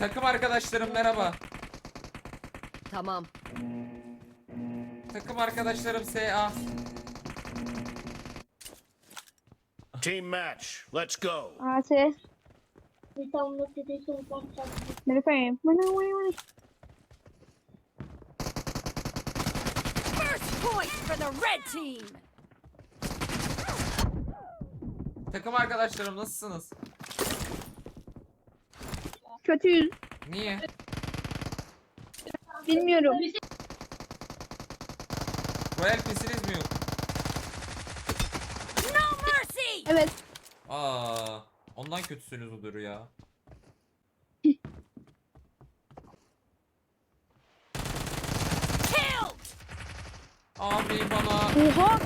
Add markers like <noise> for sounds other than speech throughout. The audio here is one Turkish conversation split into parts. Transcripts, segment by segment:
takım arkadaşlarım merhaba. Tamam. Takım arkadaşlarım SA. Team match. Let's go. Ah, sí. Me lo pegué. Bueno, bueno, bueno. First point for the red team. Takım arkadaşlarım nasılsınız? Kötüyüz. Niye? Bilmiyorum. Royal pesiniz mi yok? No mercy. Evet. Aa, ondan kötüsünüz odur ya. Killed. Abi bana Oha.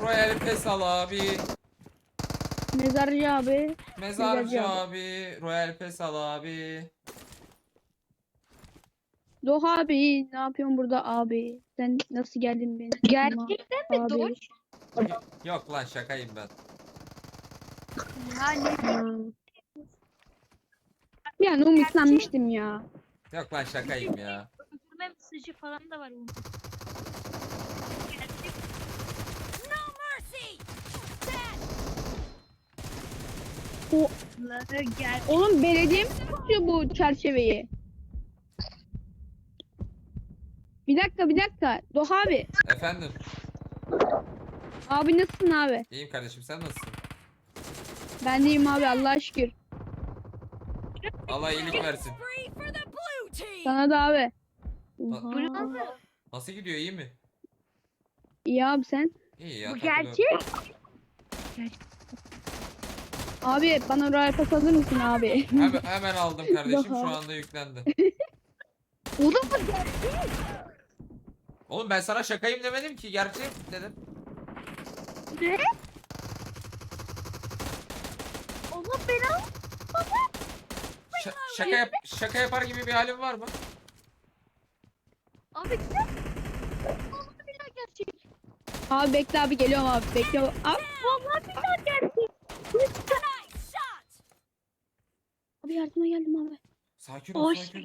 Royal pes al abi. Mezarcı abi. Mezarcı Mezarcı abi. Royal pes al abi. Doğa abi ne yapıyorsun burada abi? Sen nasıl geldin benim? Gerçekten mi Abi. Doğuş? Yok lan şakayım ben. Yani an umutlanmıştım ya. Yok lan şakayım ya. öldürme mesajı falan da var bunun. Gel. Oğlum belediye mi tutuyor bu çerçeveyi? Bir dakika bir dakika. Doğa abi. Efendim. Abi nasılsın abi? İyiyim kardeşim sen nasılsın? Ben deyim abi Allah'a şükür. Allah iyilik versin. Sana da abi. Oha. Nasıl gidiyor iyi mi? İyi abi sen. İyi ya. Bu takılıyorum. gerçek. Abi bana Royal Pass alır mısın abi? Hemen, hemen aldım kardeşim şu anda yüklendi. Oğlum bu gerçek. Oğlum ben sana şakayım demedim ki gerçek dedim. Ne? Oğlum ben al. Şaka yap şaka yapar gibi bir halin var mı? Abi gel. Oğlum billahi gerçek. Abi bekle abi geliyorum abi. Bekle. Abi, Vallahi billahi gerçek. Nice shot. abi yardıma geldim abi. Sakin ol Hoş sakin ol.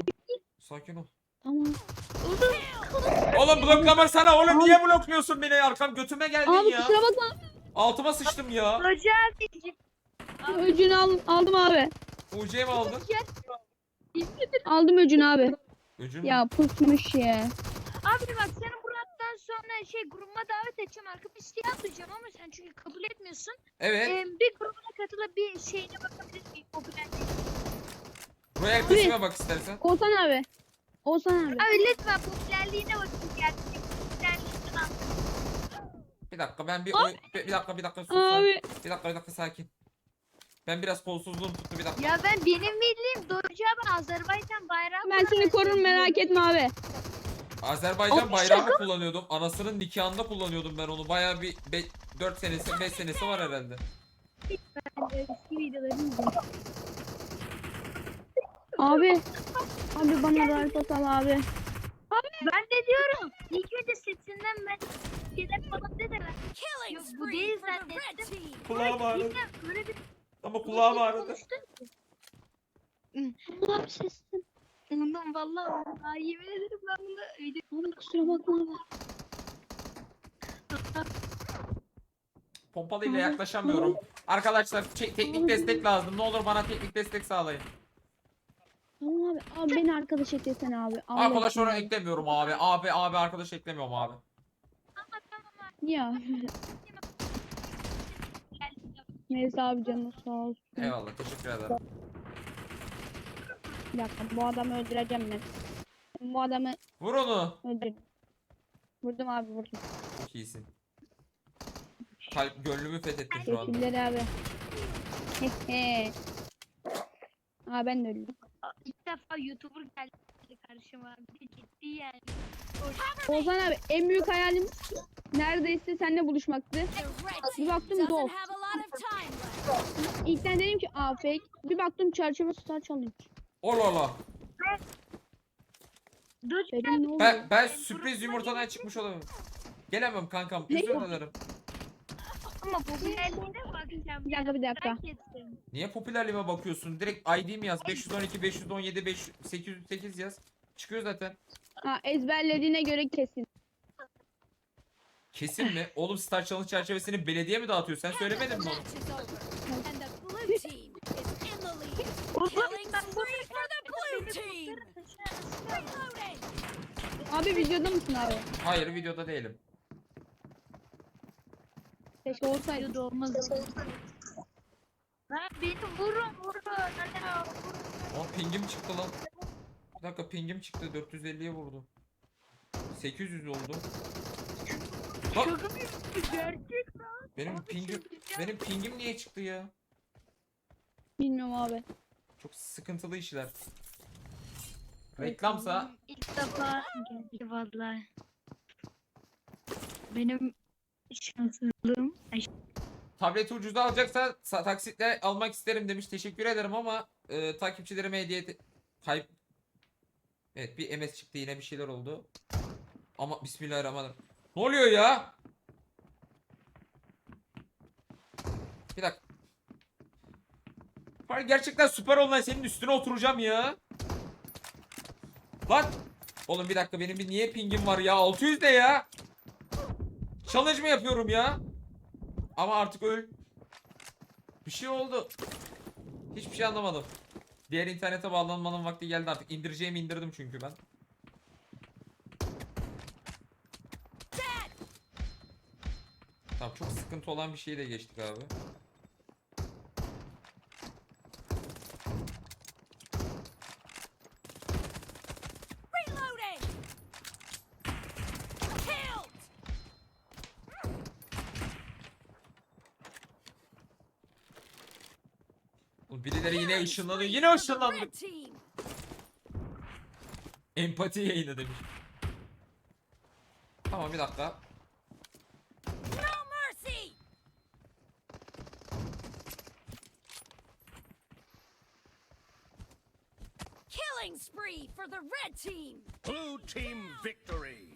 Sakin ol. Tamam. Oğlum bloklama sana oğlum niye blokluyorsun beni arkam götüme geldin Abi ya. kusura bakma. Altıma sıçtım ya. Hocam. Öcünü al, aldım abi. UC mi aldın? Aldım öcünü abi. Öcün mü? Ya pusmuş ya. Abi bak seni buradan sonra şey grubuma davet edeceğim. Arka bir isteği atacağım ama sen çünkü kabul etmiyorsun. Evet. Ee, bir grubuna katılıp bir şeyine bakabilir miyim? Popüler değil. Royal pesime bak istersen. Oğuzhan abi. Oğuzhan abi. Abi lütfen popülerliğine bakın gerçekten. Popülerliğinden al. Bir dakika ben bir oyun... Bir, bir dakika bir dakika sus. Abi. Bir dakika bir dakika sakin. Ben biraz kolsuzluğum tuttu bir dakika. Ya ben benim millim Doja abi Azerbaycan bayrağı Ben seni korurum merak etme abi. Azerbaycan Abi bayrağını kullanıyordum. Anasının nikahında kullanıyordum ben onu. Bayağı bir 4 senesi 5 senesi var herhalde. Eski videolarını izledim. Abi. Abi bana Royal Pass al abi. Ben de diyorum. İlk önce sesinden ben şeyler falan dediler. Killing Yok, bu değil zannettim. Böyle bir Ama konuştun ki. Abi sesim. Ondan vallahi Aa, yemin ederim ben bunu video Abi kusura bakma abi. Pompalı ile yaklaşamıyorum. Arkadaşlar teknik destek lazım. Ne olur bana teknik destek sağlayın. Tamam abi. Abi beni arkadaş eklesene abi. Allah Arkadaş oraya eklemiyorum abi. Abi abi arkadaş eklemiyorum abi. Ya. <laughs> Neyse abi canım sağ ol. Eyvallah teşekkür ederim. Bir dakika bu adamı öldüreceğim ben. Bu adamı Vur onu. öldürdüm. Vurdum abi vurdum. Çok iyisin. Kalp gönlümü fethettin şu anda. Teşekkürler abi. <laughs> Hehe. Aa ben de öldüm. Defa YouTuber geldi karşıma. Bir de ciddi yani. Oğuzhan abi en büyük hayalim neredeyse seninle buluşmaktı. Bir baktım left. İlkten dedim ki aa fake. Bir baktım çerçeve star çalıyor. Ola ola. Dedim ne oldu? Ben, ben sürpriz yumurtadan çıkmış olamam. Gelemem kankam. Özür dilerim. Ama popülerliğine bakacağım. Bir dakika bir dakika. Merak ettim. Niye popülerliğime bakıyorsun? Direkt ID mi yaz? 512, 517, 5, 808 yaz. Çıkıyor zaten. Ha, ezberlediğine göre kesin. Kesin mi? Oğlum Star Challenge çerçevesini belediye mi dağıtıyor? Sen söylemedin mi. Oğlum. Abi videoda mısın abi? Hayır videoda değilim. Keşke olsaydı. Olmaz. Ha beni vurun vurun. Hadi vurun. Aa pingim çıktı lan. Bir dakika pingim çıktı. 450'ye vurdu. 800 oldu. Lan yapıyorsun? Gerçek lan. benim Abi pingim benim pingim niye çıktı ya? Bilmiyorum abi. Çok sıkıntılı işler. Reklamsa İlk defa geldi vallahi. Benim şanssızlığım. Ay, tableti ucuza alacaksa sa- taksitle almak isterim demiş. Teşekkür ederim ama e, takipçilerime hediye kayıp Evet bir MS çıktı yine bir şeyler oldu. Ama bismillahirrahmanirrahim. Ne oluyor ya? Bir dakika. Gerçekten süper online senin üstüne oturacağım ya. Lan. Oğlum bir dakika benim bir niye pingim var ya 600 de ya. Challenge mı yapıyorum ya? Ama artık öl. Bir şey oldu. Hiçbir şey anlamadım. Diğer internete bağlanmanın vakti geldi artık. İndireceğimi indirdim çünkü ben. Tamam çok sıkıntı olan bir şeyle geçtik abi. Oğlum Birileri yine ışınlanıyor. Yine ışınlandı. Empati yayını demiş. Tamam bir dakika. No mercy. Killing spree for the red team. Blue team victory.